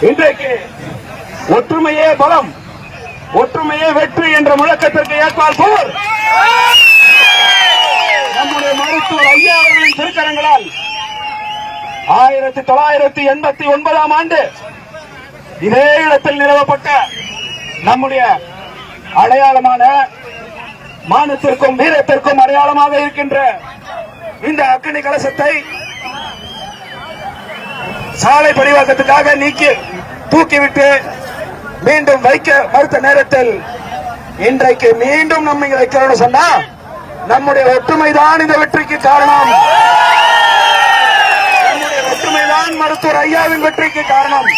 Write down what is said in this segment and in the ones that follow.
இன்றைக்கு ஒற்றுமையே பலம் ஒற்றுமையே வெற்றி என்ற முழக்கத்திற்கு ஏற்பால் போர். நம்முடைய மருத்துவர் ஐயா அவர்களின் திருக்கரங்களால் ஆயிரத்தி தொள்ளாயிரத்தி எண்பத்தி ஒன்பதாம் ஆண்டு இதே இடத்தில் நிறுவப்பட்ட நம்முடைய அடையாளமான மானத்திற்கும் வீரத்திற்கும் அடையாளமாக இருக்கின்ற இந்த அக்னி கலசத்தை சாலை பரிவாக்கத்துக்காக நீக்கி தூக்கிவிட்டு மீண்டும் வைக்க மறுத்த நேரத்தில் இன்றைக்கு மீண்டும் நம்ம இங்க வைக்கிறோம்னு சொன்னா நம்முடைய ஒற்றுமைதான் இந்த வெற்றிக்கு காரணம். நம்முடைய ஒற்றுமைதான் மருத்துவர் ஐயாவின் வெற்றிக்கு காரணம்.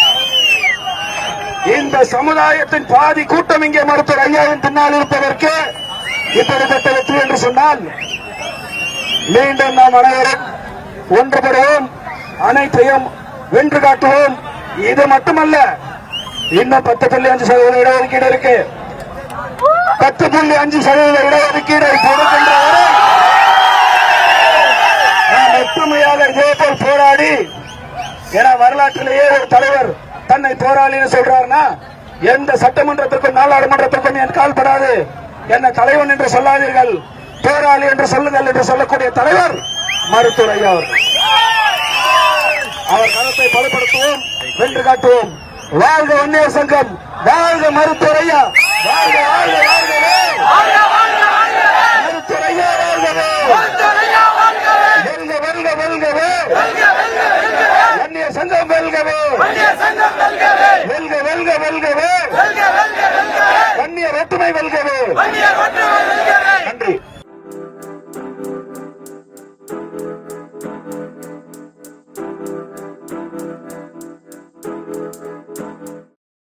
இந்த சமுதாயத்தின் பாதி கூட்டம் இங்கே மருத்துவர் ஐயாவின் பின்னால் இருப்பதற்கு இப்படிப்பட்ட வெற்றி என்று சொன்னால் மீண்டும் நாம் அனைவரும் ஒன்றுபடுவோம். அனைத்தையும் வென்று காட்டுவோம். இது மட்டுமல்ல இன்னும் பத்து புள்ளி அஞ்சு சதவீத இடஒதுக்கீடு இருக்கு. பத்து புள்ளி அஞ்சு சதவீத இடஒதுக்கீடை கொடுக்கின்ற வரை நாம் ஒற்றுமையாக போராடி என வரலாற்றிலேயே ஒரு தலைவர் தன்னை போராளின்னு சொல்றாருன்னா எந்த சட்டமன்றத்திற்கும் நாடாளுமன்றத்திற்கும் என் கால்படாது என்ன தலைவன் என்று சொல்லாதீர்கள் போராளி என்று சொல்லுங்கள் என்று சொல்லக்கூடிய தலைவர் மருத்துவர் ஐயா அவர்கள். அவர் கருத்தை பலப்படுத்துவோம் வென்று காட்டுவோம். வாழ்க வன்னியர் சங்கம் வாழ்க மருத்துவர் ஐயா வாழ்க வாழ்க வாழ்கவே. மருத்துவர் ஐயா வாழ்கவே. வெல்க வெல்க வெல்கவே. வன்னியர் சங்கம் வெல்கவே. வெல்க வெல்க வெல்கவே. வன்னியர் ஒற்றுமை வெல்கவே.